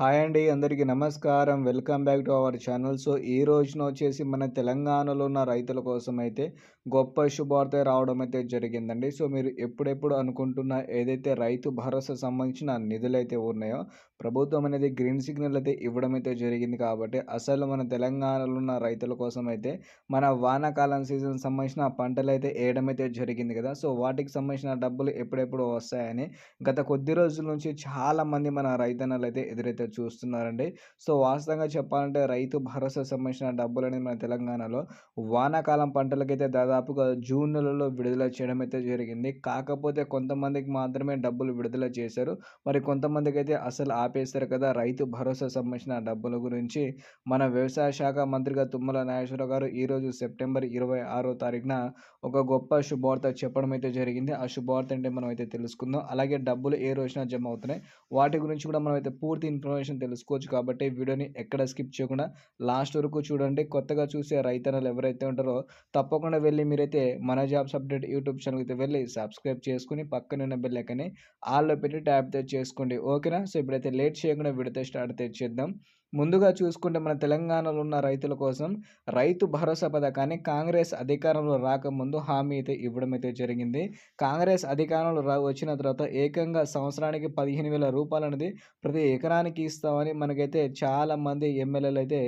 Hi అండి అందరికీ నమస్కారం. Welcome back to our channel. So ఈ రోజున వచ్చేసి మన తెలంగాణలో ఉన్న రైతుల కోసం అయితే గొప్ప శుభార్త రావడం అయితే జరిగిందండి. సో మీరు ఎప్పుడెప్పుడు అనుకుంటున్న ఏదైతే రైతు భరోసా సంబంధించిన నిధులు అయితే ఉన్నాయో ప్రభుత్వం అనేది గ్రీన్ సిగ్నల్ అయితే ఇవ్వడం అయితే జరిగింది కాబట్టి అసలు మన తెలంగాణలో ఉన్న రైతుల కోసం అయితే మన వానాకాలం సీజన్ సంబంధించిన పంటలు అయితే వేయడం అయితే జరిగింది కదా. సో వాటికి సంబంధించిన డబ్బులు ఎప్పుడెప్పుడు వస్తాయని గత కొద్ది రోజుల నుంచి చాలామంది మన రైతన్నలు అయితే ఎదురైతే చూస్తున్నారండి. సో వాస్తవంగా చెప్పాలంటే రైతు భరోసా సంబంధించిన డబ్బులు అనేది మన తెలంగాణలో వానాకాలం పంటలకైతే దాదాపుగా జూన్ నెలలో విడుదల చేయడం అయితే జరిగింది. కాకపోతే కొంతమందికి మాత్రమే డబ్బులు విడుదల చేశారు. మరి కొంతమందికి అయితే అసలు ఆపేస్తారు కదా. రైతు భరోసా సంబంధించిన డబ్బుల గురించి మన వ్యవసాయ శాఖ మంత్రిగా తుమ్మల నాగేశ్వరరావు గారు ఈరోజు సెప్టెంబర్ ఇరవై ఆరో తారీఖున ఒక గొప్ప శుభవార్త చెప్పడం అయితే జరిగింది. ఆ శుభవార్త అంటే మనం అయితే తెలుసుకుందాం. అలాగే డబ్బులు ఏ రోజున జమ అవుతున్నాయి? వాటి గురించి కూడా మనం అయితే పూర్తి ఇన్ఫర్మేషన్ తెలుసుకోవచ్చు కాబట్టి వీడియోని ఎక్కడ స్కిప్ చేయకుండా లాస్ట్ వరకు చూడండి. కొత్తగా చూసే రైతన్నలు ఎవరైతే ఉంటారో తప్పకుండా వెళ్ళి మీరైతే మన జాబ్స్ అప్డేట్ యూట్యూబ్ ఛానల్ అయితే వెళ్ళి సబ్స్క్రైబ్ చేసుకుని పక్కనున్న ఉన్న ఆల్లో పెట్టి ట్యాప్ చేసుకోండి. ఓకేనా? సో ఇప్పుడైతే లేట్ చేయకుండా విడితే స్టార్ట్ తెచ్చేద్దాం. ముందుగా చూసుకుంటే మన తెలంగాణలో ఉన్న రైతుల కోసం రైతు భరోసా పథకాన్ని కాంగ్రెస్ అధికారంలో రాకముందు హామీ అయితే ఇవ్వడం అయితే జరిగింది. కాంగ్రెస్ అధికారంలో రా వచ్చిన తర్వాత ఏకంగా సంవత్సరానికి పదిహేను వేల రూపాయలు అనేది ప్రతి ఎకరానికి ఇస్తామని మనకైతే చాలామంది ఎమ్మెల్యేలు అయితే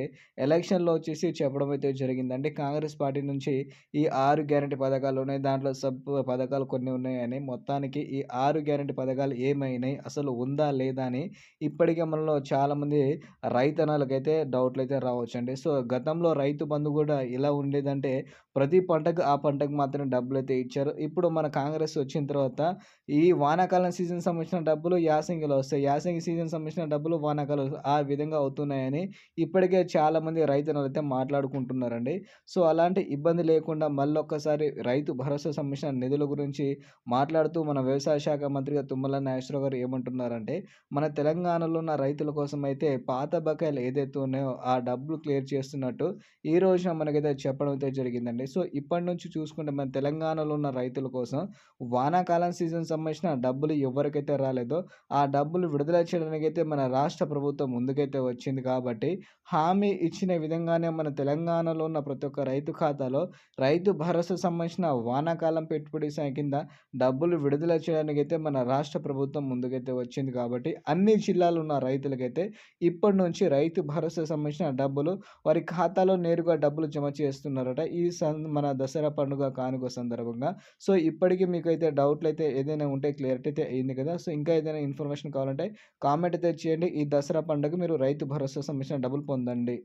ఎలక్షన్లో వచ్చేసి చెప్పడం అయితే జరిగిందండి. కాంగ్రెస్ పార్టీ నుంచి ఈ ఆరు గ్యారంటీ పథకాలు ఉన్నాయి. దాంట్లో సబ్ పథకాలు కొన్ని ఉన్నాయని మొత్తానికి ఈ ఆరు గ్యారంటీ పథకాలు ఏమైనాయి? అసలు ఉందా లేదా అని ఇప్పటికే మనలో చాలామంది రైతు అయితే డౌట్లు అయితే రావచ్చండి. సో గతంలో రైతు బంధు కూడా ఇలా ఉండేదంటే ప్రతి పంటకు ఆ పంటకు మాత్రం డబ్బులు అయితే ఇచ్చారు. ఇప్పుడు మన కాంగ్రెస్ వచ్చిన తర్వాత ఈ వానాకాలం సీజన్ సంబంధించిన డబ్బులు యాసంగిలో వస్తాయి. యాసంగి సీజన్ సంబంధించిన డబ్బులు వానాకాలం ఆ విధంగా అవుతున్నాయని ఇప్పటికే చాలామంది రైతులు అయితే మాట్లాడుకుంటున్నారండి. సో అలాంటి ఇబ్బంది లేకుండా మళ్ళొక్కసారి రైతు భరోసా సంబంధించిన నిధుల గురించి మాట్లాడుతూ మన వ్యవసాయ శాఖ మంత్రిగా తుమ్మల నాగేశ్వరరావు గారు ఏమంటున్నారంటే మన తెలంగాణలో ఉన్న రైతుల కోసం అయితే పాత బకాయిలు ఏదైతే ఉన్నాయో ఆ డబ్బులు క్లియర్ చేస్తున్నట్టు ఈ రోజున మనకైతే చెప్పడం అయితే జరిగిందండి. సో ఇప్పటి నుంచి చూసుకుంటే మన తెలంగాణలో ఉన్న రైతుల కోసం వానాకాలం సీజన్ సంబంధించిన డబ్బులు ఎవరికైతే రాలేదో ఆ డబ్బులు విడుదల చేయడానికి అయితే మన రాష్ట్ర ప్రభుత్వం ముందుకైతే వచ్చింది కాబట్టి హామీ ఇచ్చిన విధంగానే మన తెలంగాణలో ఉన్న ప్రతి ఒక్క రైతు ఖాతాలో రైతు భరోసా సంబంధించిన వానాకాలం పెట్టుబడి కింద డబ్బులు విడుదల చేయడానికి అయితే మన రాష్ట్ర ప్రభుత్వం ముందుకైతే వచ్చింది కాబట్టి అన్ని జిల్లాలు ఉన్న రైతులకైతే ఇప్పటి నుంచి రైతు భరోసా సంబంధించిన డబ్బులు వారి ఖాతాలో నేరుగా డబ్బులు జమ చేస్తున్నారట. ఈ మన దసరా పండుగ కానుక సందర్భంగా. సో ఇప్పటికీ మీకు అయితే డౌట్లు అయితే ఏదైనా ఉంటే క్లియరిటీ అయితే అయింది కదా. సో ఇంకా ఏదైనా ఇన్ఫర్మేషన్ కావాలంటే కామెంట్ అయితే చేయండి. ఈ దసరా పండుగ మీరు రైతు భరోసా సంబంధించిన డబ్బులు పొందండి.